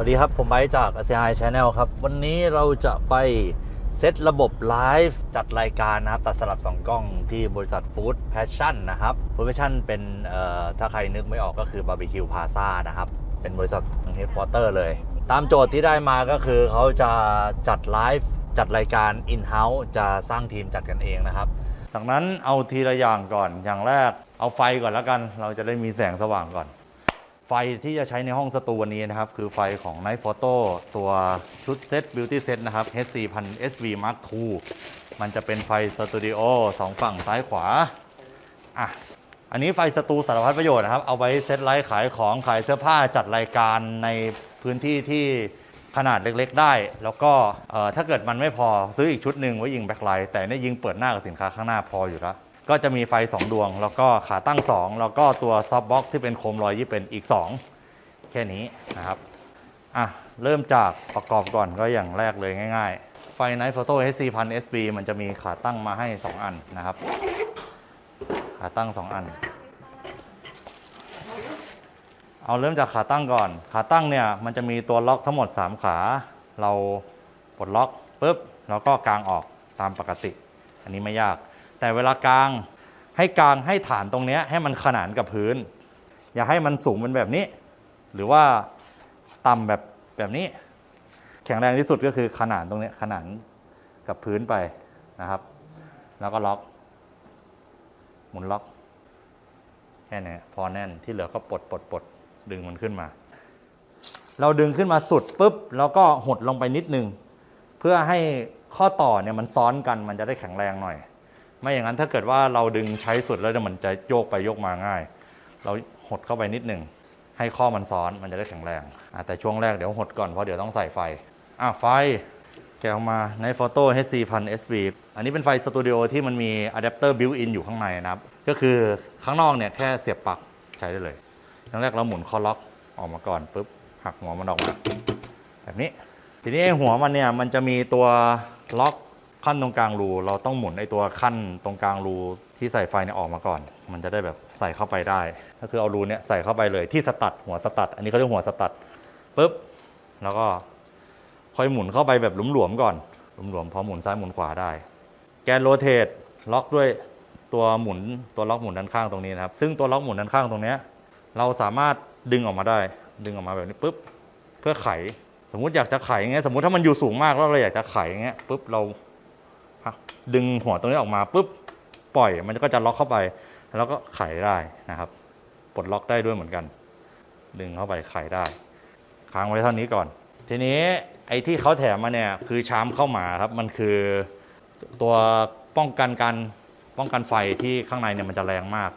วัสดีครับ ผมไบจาก ASEAN Channel ครับ วันนี้เราจะไปเซตระบบไลฟ์จัดรายการนะครับ ตัดสลับ 2 กล้องที่บริษัท Food Passion นะครับ Food Passion เป็นถ้าใครนึกไม่ออกก็คือ Barbecue Plaza นะครับ เป็นบริษัทเฮดควอเตอร์เลย ตามโจทย์ที่ได้มาก็คือเขาจะจัดไลฟ์จัดรายการ In-house จะสร้างทีมจัดกันเองนะครับ จากนั้นเอาทีละอย่างก่อนอย่างแรกเอาไฟก่อนแล้วกัน เราจะได้มีแสงสว่างก่อน ไฟที่จะใช้ในห้องสตูวันนี้นะครับ คือไฟของ Night Photo ตัวชุดเซต Beauty Set นะครับ HC 1000 SV Mark II มันจะเป็นไฟสตูดิโอสองฝั่งซ้ายขวา อะ อันนี้ไฟสตูสารพัดประโยชน์นะครับ เอาไว้เซตไลท์ขายของขายเสื้อผ้าจัดรายการในพื้นที่ที่ขนาดเล็กๆได้ แล้วก็ถ้าเกิดมันไม่พอซื้ออีกชุดหนึ่งไว้ยิงแบ็คไลท์แต่เนี่ยยิงเปิดหน้ากับสินค้าข้างหน้าพออยู่แล้ว ก็จะมีไฟ 2 ดวง แล้วก็ขาตั้ง 2 แล้วก็ตัวซอฟต์บ็อกที่เป็นโคมลอยยี่เป็นอีก 2 แค่นี้นะครับอะเริ่มจากประกอบก่อนก็อย่างแรกเลยง่าย ๆ ไฟ Night Photo HC 1000 SB มันจะมีขาตั้งมาให้ 2 อันนะครับ ขาตั้ง 2 อัน เอาเริ่มจากขาตั้งก่อน ขาตั้งเนี่ยมันจะมีตัวล็อกทั้งหมด 3 ขา เราปลดล็อกปุ๊บแล้วก็กางออกตามปกติ อันนี้ไม่ยาก แต่เวลากางให้กางให้ฐานตรงนี้ให้มันขนานกับพื้น อย่าให้มันสูงเป็นแบบนี้ หรือว่าต่ำแบบแบบนี้ แข็งแรงที่สุดก็คือขนานตรงนี้ขนานกับพื้นไปนะครับ แล้วก็ล็อกหมุนล็อกแค่นี้พอแน่นที่เหลือก็ปลดปลดปลดดึงมันขึ้นมา เราดึงขึ้นมาสุดปุ๊บแล้วก็หดลงไปนิดนึง เพื่อให้ข้อต่อเนี่ยมันซ้อนกันมันจะได้แข็งแรงหน่อย ไม่อย่างนั้นถ้าเกิดว่าเราดึงใช้สุดแล้วมันจะโยกไปโยกมาง่าย เราหดเข้าไปนิดหนึ่งให้ข้อมันซ้อนมันจะได้แข็งแรงแต่ช่วงแรกเดี๋ยวหดก่อนเพราะเดี๋ยวต้องใส่ไฟอะไฟแกออกมาใน Photo HC 1000 SB อันนี้เป็นไฟสตูดิโอที่มันมีอะแดปเตอร์บิวอินอยู่ข้างในนะครับ ก็คือข้างนอกเนี่ยแค่เสียบปลั๊กใช้ได้เลยอย่างแรกเราหมุนคอล็อกออกมาก่อนปุ๊บหักหัวมันออกมา แบบนี้ ทีนี้หัวมันเนี่ยมันจะมีตัวล็อก ขั้นตรงกลางรูเราต้องหมุนไอตัวขั้นตรงกลางรูที่ใส่ไฟเนี่ยออกมาก่อน มันจะได้แบบใส่เข้าไปได้ ก็คือเอารูเนี่ยใส่เข้าไปเลยที่สตัดหัวสตัด อันนี้เขาเรียกหัวสตัดปุ๊บแล้วก็ค่อยหมุนเข้าไปแบบหลวมๆก่อนหลวมๆพอหมุนซ้ายหมุนขวาได้ แกนโรเตทล็อกด้วยตัวหมุนตัวล็อกหมุนด้านข้างตรงนี้นะครับ ซึ่งตัวล็อกหมุนด้านข้างตรงเนี้ยเราสามารถดึงออกมาได้ ดึงออกมาแบบนี้ปุ๊บเพื่อไข สมมติอยากจะไขอย่างเงี้ยสมมติถ้ามันอยู่สูงมากแล้วเราอยากจะไขอย่างเงี้ยปุ๊บเรา ดึงหัวตรงนี้ออกมาปุ๊บปล่อยมันก็จะล็อกเข้าไป แล้วก็ไขได้นะครับปลดล็อกได้ด้วยเหมือนกัน ดึงเข้าไปไขได้ ค้างไว้เท่านี้ก่อน ทีนี้ไอ้ที่เขาแถมมาเนี่ยคือชามเข้ามาครับมันคือตัวป้องกันการป้องกันไฟที่ข้างในเนี่ยมันจะแรงมาก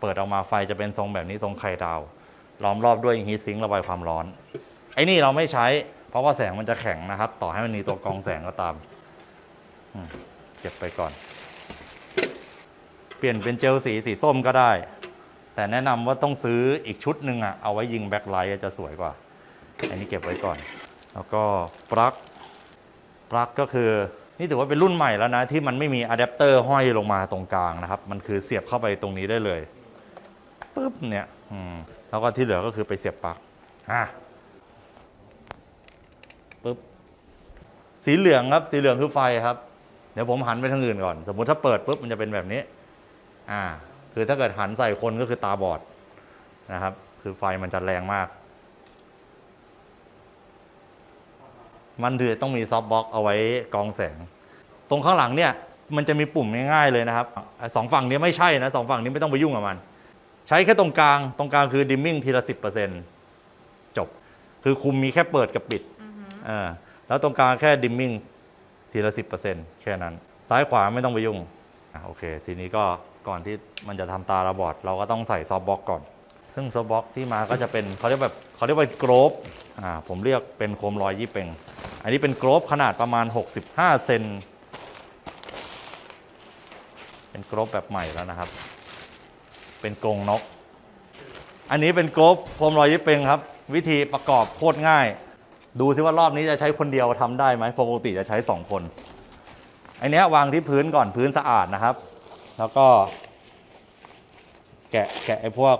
เปิดออกมาไฟจะเป็นทรงแบบนี้ทรงไข่ดาวล้อมรอบด้วยฮีทซิงค์ระบายความร้อน ไอ้นี่เราไม่ใช้ เพราะว่าแสงมันจะแข็งนะครับ ต่อให้มันมีตัวกรองแสงก็ตาม เก็บไปก่อน เปลี่ยนเป็นเจลสีสีส้มก็ได้ แต่แนะนำว่าต้องซื้ออีกชุดหนึ่งอะเอาไว้ยิงแบ็คไลท์จะสวยกว่า อันนี้เก็บไว้ก่อน แล้วก็ปลั๊กปลั๊กก็คือ นี่ถือว่าเป็นรุ่นใหม่แล้วนะ ที่มันไม่มีอะแดปเตอร์ห้อยลงมาตรงกลางนะครับ มันคือเสียบเข้าไปตรงนี้ได้เลยปุ๊บเนี่ยแล้วก็ที่เหลือก็คือไปเสียบปลั๊กอะปุ๊บสีเหลืองครับ สีเหลืองคือไฟครับ ดี๋ยวผมหันไปทางอื่นก่อน สมมุติถ้าเปิดปุ๊บมันจะเป็นแบบนี้ อ่า คือถ้าเกิดหันใส่คนก็คือตาบอดนะครับ คือไฟมันจะแรงมาก มันถือต้องมีซอฟต์บ็อกเอาไว้กรองแสง ตรงข้างหลังเนี่ย มันจะมีปุ่มง่ายๆเลยนะครับอะสองฝั่งนี้ไม่ใช่นะสองฝั่งนี้ไม่ต้องไปยุ่งกับมัน ใช้แค่ตรงกลางตรงกลางคือดิมมิ่งทีละสิบเปอร์เซ็นจบ คือคุมมีแค่เปิดกับปิดอ่าแล้วตรงกลางแค่ดิมมิ่ง ทีละสิบเปอร์เซ็นแค่นั้น ซ้ายขวาไม่ต้องไปยุ่งอะโอเค ทีนี้ก็ก่อนที่มันจะทำตาระบอด เราก็ต้องใส่ซอฟต์บ็อกก่อน ซึ่งซอฟต์บ็อกที่มาก็จะเป็นเขาเรียกแบบเขาเรียกว่าโกรบอ่าผมเรียกเป็นโคมลอยยี่เปงอันนี้เป็นโกรบขนาดประมาณ 65 เซนเป็นโกรบแบบใหม่แล้วนะครับ เป็นกรงนก อันนี้เป็นโกรบโคมลอยยี่เปงครับ วิธีประกอบโคตรง่าย ดูซิว่ารอบนี้จะใช้คนเดียวทำได้ไหมปกติจะใช้2คนอันเนี้ยวางที่พื้นก่อนพื้นสะอาดนะครับ แล้วก็ แกะแกะไอ้พวก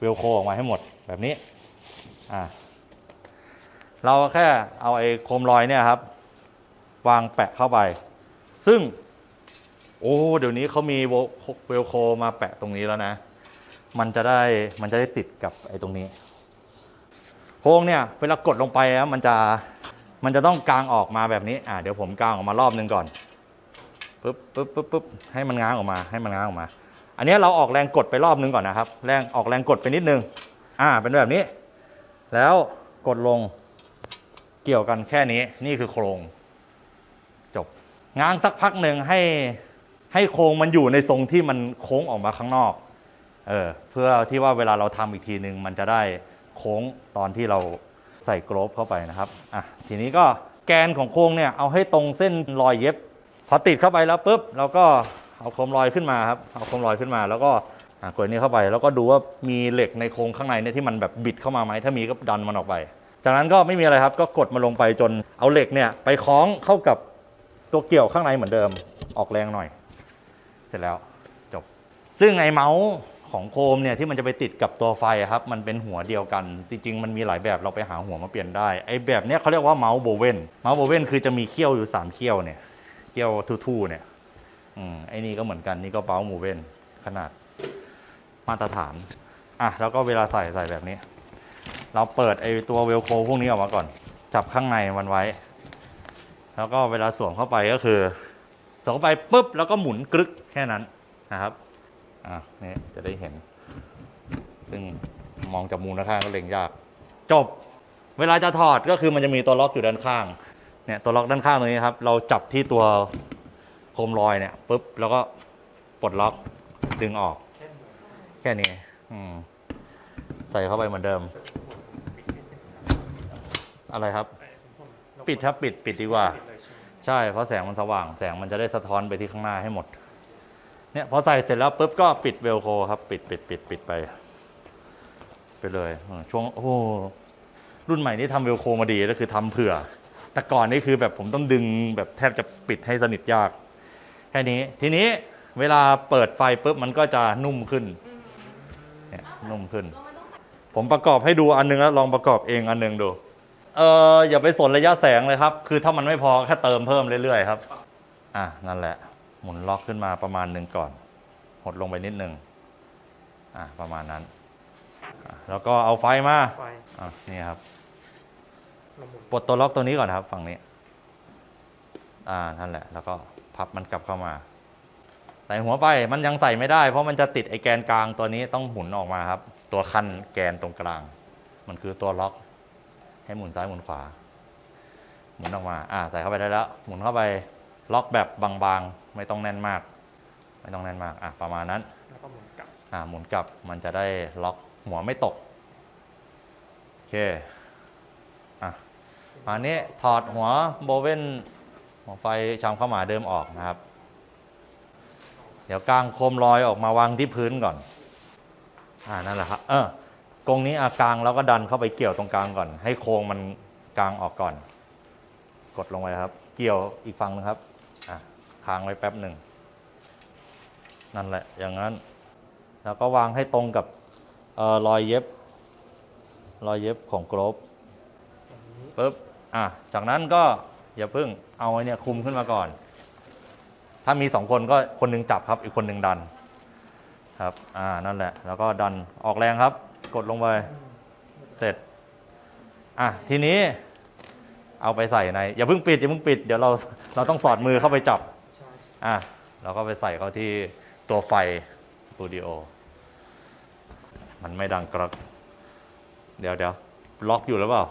เวลโคออกมาให้หมดแบบนี้อ่าเราแค่เอาไอ้โคมลอยเนี่ยครับ วางแปะเข้าไป ซึ่ง โอ้เดี๋ยวนี้เขามีเวลโคมาแปะตรงนี้แล้วนะ มันจะได้มันจะได้ติดกับไอ้ตรงนี้ โค้งเนี่ยเวลากดลงไปอะมันจะมันจะต้องกางออกมาแบบนี้อ่าเดี๋ยวผมกางออกมารอบนึงก่อนปึ๊บปึ๊บปึ๊บปึ๊บให้มันง้างออกมาให้มันง้างออกมา อันนี้เราออกแรงกดไปรอบนึงก่อนนะครับแรงออกแรงกดไปนิดนึงอ่าเป็นแบบนี้ แล้วกดลงเกี่ยวกันแค่นี้นี่คือโครง จบง้างสักพักหนึ่งให้ให้โครงมันอยู่ในทรงที่มันโค้งออกมาข้างนอกเออเพื่อที่ว่าเวลาเราทำอีกทีหนึ่งมันจะได้ โค้งตอนที่เราใส่กรฟเข้าไปนะครับอะทีนี้ก็แกนของโครงเนี่ยเอาให้ตรงเส้นรอยเย็บ พอติดเข้าไปแล้วปุ๊บเราก็เอาโคมลอยขึ้นมาครับเอาโคมลอยขึ้นมา แล้วก็กดนี้เข้าไป แล้วก็ดูว่ามีเหล็กในโครงข้างในเนี่ยที่มันแบบบิดเข้ามาไหมถ้ามีก็ดันมันออกไป จากนั้นก็ไม่มีอะไรครับก็กดมาลงไปจนเอาเหล็กเนี่ยไปคล้องเข้ากับตัวเกี่ยวข้างในเหมือนเดิมออกแรงหน่อย เสร็จแล้วจบ ซึ่งไอ้เมาส์ ของโคมเนี่ยที่มันจะไปติดกับตัวไฟครับ มันเป็นหัวเดียวกัน จริง ๆ มันมีหลายแบบเราไปหาหัวมาเปลี่ยนได้ไอ้แบบเนี้ยเขาเรียกว่าเมาส์โบเวนเมาส์โบเวนคือจะมีเขี้ยวอยู่สามเขี้ยวเนี่ยเขี้ยวทู่ๆเนี่ยอืมไอ้นี่ก็เหมือนกันนี่ก็เมาส์โบเวนขนาดมาตรฐานอะแล้วก็เวลาใส่ใส่แบบนี้ เราเปิดไอ้ตัวเวลโคพวกนี้ออกมาก่อน จับข้างในมันไว้ แล้วก็เวลาสวมเข้าไปก็คือสวมเข้าไปปุ๊บแล้วก็หมุนกรึกแค่นั้นนะครับ อะนี่จะได้เห็น ซึ่งมองจากมุมด้านข้างก็เล็งยาก จบ เวลาจะถอดก็คือมันจะมีตัวล็อกอยู่ด้านข้าง เนี่ยตัวล็อกด้านข้างตรงนี้ครับ เราจับที่ตัวโคมลอยเนี่ยปุ๊บแล้วก็ปลดล็อกดึงออก แค่นี้อืมใส่เข้าไปเหมือนเดิม อะไรครับ ปิดครับปิดปิดดีกว่า ใช่เพราะแสงมันสว่าง แสงมันจะได้สะท้อนไปที่ข้างหน้าให้หมด เนี่ยพอใส่เสร็จแล้วปุ๊บก็ปิดเวลโคครับ ปิดปิดปิดปิดไป ไปเลยช่วงโอ้รุ่นใหม่นี่ทำเวลโคมาดีก็คือทำเผื่อ แต่ก่อนนี่คือแบบผมต้องดึงแบบแทบจะปิดให้สนิทยาก แค่นี้ ทีนี้เวลาเปิดไฟปุ๊บมันก็จะนุ่มขึ้นเนี่ยนุ่มขึ้น ผมประกอบให้ดูอันนึงแล้วลองประกอบเองอันนึงดูเอออย่าไปสนระยะแสงเลยครับ คือถ้ามันไม่พอแค่เติมเพิ่มเรื่อยๆครับ อะนั่นแหละ มุนล็อกขึ้นมาประมาณหนึ่งก่อน หดลงไปนิดหนึ่งอะประมาณนั้นอะแล้วก็เอาไฟมาไฟอะนี่ครับละมุนปลดตัวล็อกตัวนี้ก่อนครับ ฝั่งนี้ อ่านั่นแหละ แล้วก็พับมันกลับเข้ามา ใส่หัวไปมันยังใส่ไม่ได้ เพราะมันจะติดไอแกนกลางตัวนี้ต้องหมุนออกมาครับ ตัวคันแกนตรงกลาง มันคือตัวล็อก ให้หมุนซ้ายหมุนขวา หมุนออกมา อ่า ใส่เข้าไปได้แล้ว หมุนเข้าไปล็อกแบบบางๆ ไม่ต้องแน่นมาก ไม่ต้องแน่นมากอะประมาณนั้นแล้วก็หมุนกลับอ่าหมุนกลับมันจะได้ล็อกหัวไม่ตกโอเคอะอันนี้ถอดหัวโบเวนหัวไฟชามเข้าหมาเดิมออกนะครับ เดี๋ยวกางโคมลอยออกมาวางที่พื้นก่อนอ่านั่นแหละครับเออกรงนี้อากางแล้วก็ดันเข้าไปเกี่ยวตรงกลางก่อน ให้โครงมันกางออกก่อน กดลงไปครับ เกี่ยวอีกฝั่งหนึงครับอะ ค้างไว้แป๊บหนึ่ง นั่นแหละอย่างนั้น แล้วก็วางให้ตรงกับออรอยเย็บ รอยเย็บของกรอบปุ๊บอะจากนั้นก็อย่าเพิ่งเอาไอ้เนี่ยคุมขึ้นมาก่อน ถ้ามีสองคนก็คนหนึงจับครับ อีกคนหนึ่งดัน ครับ อ่านั่นแหละ แล้วก็ดันออกแรงครับ กดลงไปเสร็จ อะทีนี้เอาไปใส่ใน อย่าเพิ่งปิดอย่าเพิ่งปิด เดี๋ยวเราเราต้องสอดมือเข้าไปจับ อะเราก็ไปใส่เข้าที่ตัวไฟสตูดิโอ มันไม่ดังกรอกเดี๋ยวเดี๋ยวล็อกอยู่หรือเปล่า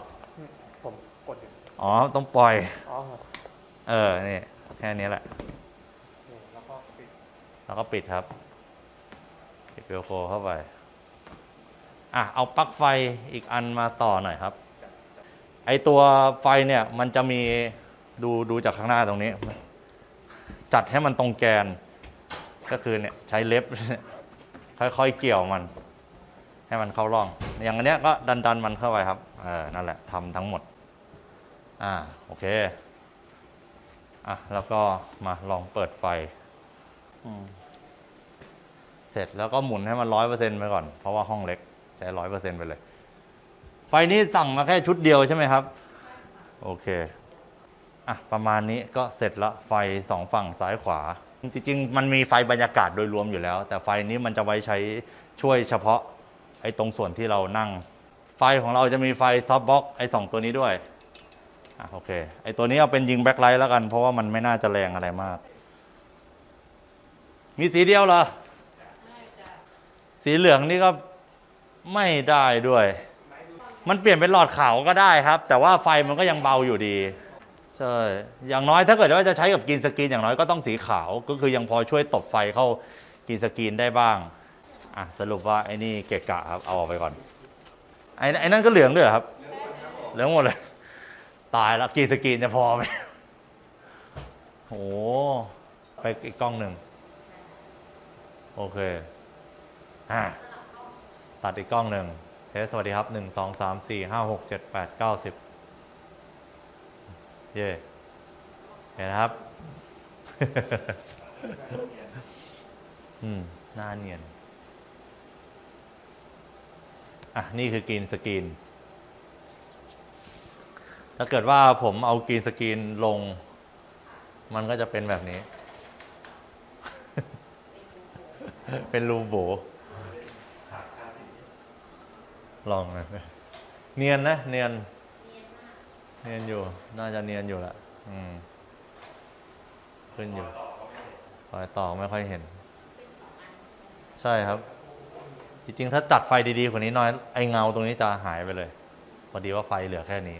ผมกดอยู่ อ๋อ ต้องปล่อย อ๋อเออ นี่ แค่นี้แหละ นี่แล้วก็ปิด แล้วก็ปิดครับ ปิดเวลโคเข้าไป อะ เอาปลั๊กไฟอีกอันมาต่อหน่อยครับ ไอตัวไฟเนี่ย มันจะมีดูดูจากข้างหน้าตรงนี้ จัดให้มันตรงแกน ก็คือเนี่ยใช้เล็บ ค่อยๆเกี่ยวมัน ให้มันเข้าร่อง อย่างอันเนี้ยก็ดันดันๆมันเข้าไปครับเออนั่นแหละทำทั้งหมด อ่าโอเคอะแล้วก็มาลองเปิดไฟเสร็จแล้วก็หมุนให้มันร้อยเปอร์เซ็นต์ไปก่อน เพราะว่าห้องเล็กใช้ร้อยเปอร์เซ็นต์ไปเลย ไฟนี้สั่งมาแค่ชุดเดียวใช่ไหมครับ โอเค อะประมาณนี้ก็เสร็จละไฟสองฝั่งซ้ายขวา จริงๆ มันมีไฟบรรยากาศโดยรวมอยู่แล้ว แต่ไฟนี้มันจะไว้ใช้ช่วยเฉพาะไอ้ตรงส่วนที่เรานั่ง ไฟของเราจะมีไฟซอฟบ็อกไอ้สองตัวนี้ด้วยอะโอเคไอ้ตัวนี้เอาเป็นยิงแบ็คไลท์แล้วกัน เพราะว่ามันไม่น่าจะแรงอะไรมาก มีสีเดียวเหรอสีเหลืองนี่ก็ไม่ได้ด้วย มันเปลี่ยนเป็นหลอดขาวก็ได้ครับ แต่ว่าไฟมันก็ยังเบาอยู่ดี ใช่ อย่างน้อยถ้าเกิดว่าจะใช้กับกรีนสกรีนอย่างน้อยก็ต้องสีขาว ก็คือยังพอช่วยตบไฟเข้ากรีนสกรีนได้บ้าง อะสรุปว่าไอ้นี่เกะกะครับ เอาออกไปก่อน ไอ้ไอ้นั่นก็เหลืองด้วยเหรอครับ เหลืองหมดเลย ตายแล้วกรีนสกรีนจะพอไหมโอ้ไปอีกกล้องหนึ่ง โอเค อ่าตัดอีกกล้องหนึ่งเทสสวัสดีครับหนึ่งสองสามสี่ห้าหกเจ็ดแปดเก้าสิบ เย่เห็นนะครับ อืมหน้าเนียน อะ นี่คือกรีนสกรีน ถ้าเกิดว่าผมเอากรีนสกรีนลง มันก็จะเป็นแบบนี้ เป็นรูโบลองนะเนียนนะ เนียน เนียนอยู่ น่าจะเนียนอยู่ละอืม ขึ้นอยู่รอยต่อไม่ค่อยเห็น ใช่ครับ จริงๆ ถ้าจัดไฟดีๆกว่านี้หน้อย ไอเงาตรงนี้จะหายไปเลย พอดีว่าไฟเหลือแค่นี้